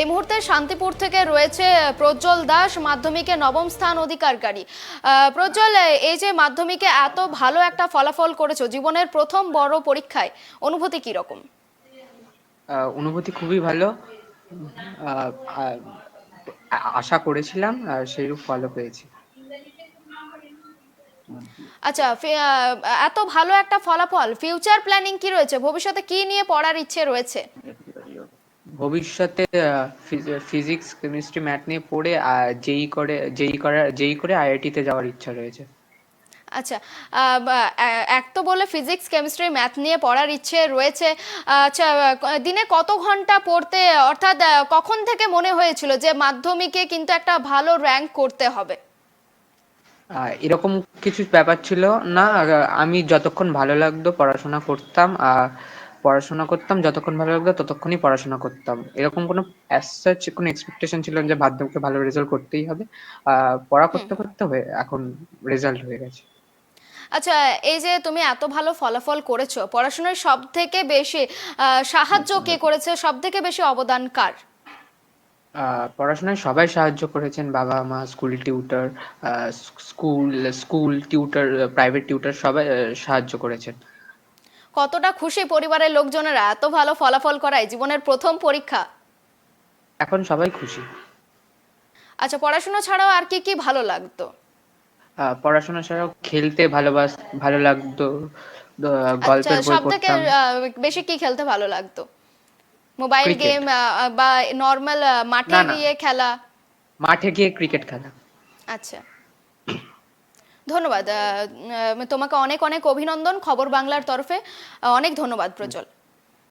এই মুহূর্তে শান্তিপুর থেকে রয়েছে প্রজ্জ্বল দাস মাধ্যমিকে নবম স্থান অধিকারকারী। প্রজ্জ্বল এই যে মাধ্যমিকে এত ভালো একটা ফলাফল করেছ জীবনের প্রথম বড় পরীক্ষায় অনুভূতি কি রকম? অনুভূতি খুবই ভালো। আশা করেছিলাম আর সেইরূপ ফলও পেয়েছি। আচ্ছা এত ভালো একটা ফলাফল ফিউচার প্ল্যানিং কি রয়েছে? ভবিষ্যতে কি নিয়ে পড়ার ইচ্ছে রয়েছে? ভবিষ্যতে ফিজিক্স কেমিস্ট্রি ম্যাথ নিয়ে পড়ে যেই করে যেই করে যেই করে আইআইটিতে যাওয়ার ইচ্ছা রয়েছে। আচ্ছা আহ, এক তো বলে ফিজিক্স কেমিস্ট্রি ম্যাথ নিয়ে পড়ার ইচ্ছে রয়েছে। আচ্ছা দিনে কত ঘণ্টা পড়তে অর্থাৎ কখন থেকে মনে হয়েছিল যে মাধ্যমিকে কিন্তু একটা ভালো র্যাঙ্ক করতে হবে? আহ, এরকম কিছু ব্যাপার ছিল না। আমি যতক্ষণ ভালো লাগতো পড়াশোনা করতাম। আর পড়াশোনা করতাম যতক্ষণ ভালো লাগতো ততক্ষণই পড়াশোনা করতাম। এরকম কোনো অ্যাজ সাচ কোনো এক্সপেকটেশন ছিল না যে মাধ্যমিকে ভালো রেজাল্ট করতেই হবে। পড়া করতে করতে হয়ে এখন রেজাল্ট হয়ে গেছে। আচ্ছা এই যে তুমি এত ভালো ফলাফল করেছ পড়াশোনার সব থেকে বেশি সাহায্য কে করেছে? সব থেকে বেশি অবদান কার? পড়াশোনায় সবাই সাহায্য করেছেন বাবা মা school tutor school school tutor private tutor সবাই সাহায্য করেছেন। কতটা খুশি পরিবারের লোকজনেরা? এত ভালো ফলাফল করায় জীবনের প্রথম পরীক্ষা। এখন সবাই খুশি। আচ্ছা পড়াশোনা ছাড়াও আর কি কি ভালো লাগতো? পড়াশোনা ছাড়াও খেলতে ভালোবাস ভালো লাগতো। আচ্ছা গল্পের বই সব থেকে পড়তাম। বেশি কি খেলতে ভালো লাগতো? মোবাইল গেম বা নর্মাল মাঠে। গিয়ে খেলা? মাঠে গিয়ে ক্রিকেট খেলা। আচ্ছা। ধন্যবাদ। তোমাকে অনেক অনেক অভিনন্দন খবর বাংলার তরফে। অনেক ধন্যবাদ প্রজ্জ্বল।